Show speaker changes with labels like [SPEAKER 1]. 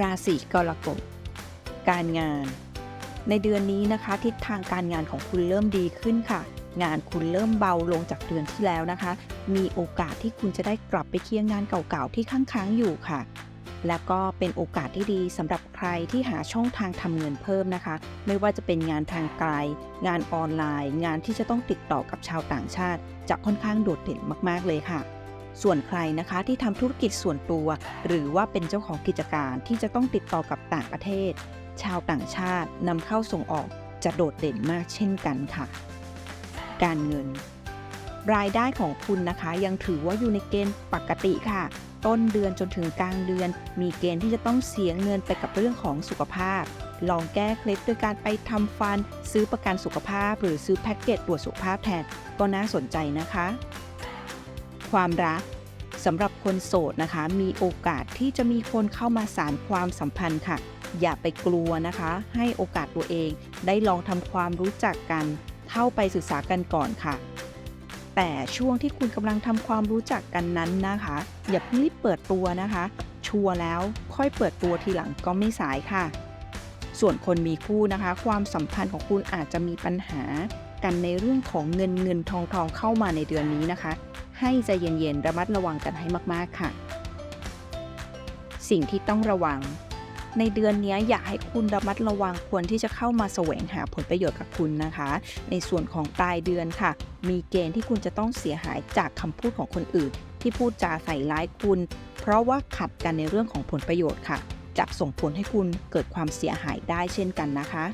[SPEAKER 1] ราศีกรกฎการงาน ในเดือนนี้นะคะ ทิศทางการงานของคุณเริ่มดีขึ้นค่ะ งานคุณเริ่มเบาลงจากเดือนที่แล้วนะคะ มีโอกาสที่คุณจะได้กลับไปเคลียร์งานเก่าๆที่ค้างๆอยู่ค่ะ แล้วก็เป็นโอกาสที่ดีสำหรับใครที่หาช่องทางทำเงินเพิ่มนะคะ ไม่ว่าจะเป็นงานทางไกล งานออนไลน์ งานที่จะต้องติดต่อกับชาวต่างชาติ จะค่อนข้างโดดเด่นมากๆเลยค่ะ ส่วนใครนะคะที่ทำธุรกิจส่วนตัว หรือว่าเป็นเจ้าของกิจการที่จะต้องติดต่อกับต่างประเทศ ชาวต่างชาตินำเข้าส่งออกจะโดดเด่นมากเช่นกันค่ะ การเงิน รายได้ของคุณนะคะยังถือว่าอยู่ในเกณฑ์ปกติค่ะ ต้นเดือนจนถึงกลางเดือน มีเกณฑ์ที่จะต้องเสียเงินไปกับเรื่องของสุขภาพ ลองแก้เคล็ดด้วยการไปทำฟัน ซื้อประกันสุขภาพ หรือซื้อแพ็กเกจตรวจสุขภาพแทนก็น่าสนใจนะคะ ความรักสำหรับคนโสดนะคะ มีโอกาสที่จะมีคนเข้ามาสารความสัมพันธ์ค่ะ อย่าไปกลัวนะคะ ให้โอกาสตัวเอง ได้ลองทำความรู้จักกัน เข้าไปศึกษากันก่อนค่ะ แต่ช่วงที่คุณกำลังทำความรู้จักกันนั้นนะคะ อย่าเพิ่งรีบเปิดตัวนะคะ ชัวร์แล้วค่อยเปิดตัวทีหลังก็ไม่สายค่ะ ส่วนคนมีคู่นะคะ ความสัมพันธ์ของคุณอาจจะมีปัญหา กันในเรื่องของเงินเงินทองทองเข้ามาในเดือนนี้นะคะ ให้ใจเย็นๆระมัดระวังกันให้มากๆค่ะ สิ่งที่ต้องระวัง ในเดือนนี้อยากให้คุณระมัดระวังควรที่จะเข้ามาแสวงหาผลประโยชน์กับคุณนะคะ ในส่วนของปลายเดือนค่ะ มีเกณฑ์ที่คุณจะต้องเสียหายจากคำพูดของคนอื่น ที่พูดจาใส่ร้ายคุณ เพราะว่าขัดกันในเรื่องของผลประโยชน์ค่ะจะส่งผลให้คุณเกิดความเสียหายได้เช่นกันนะคะ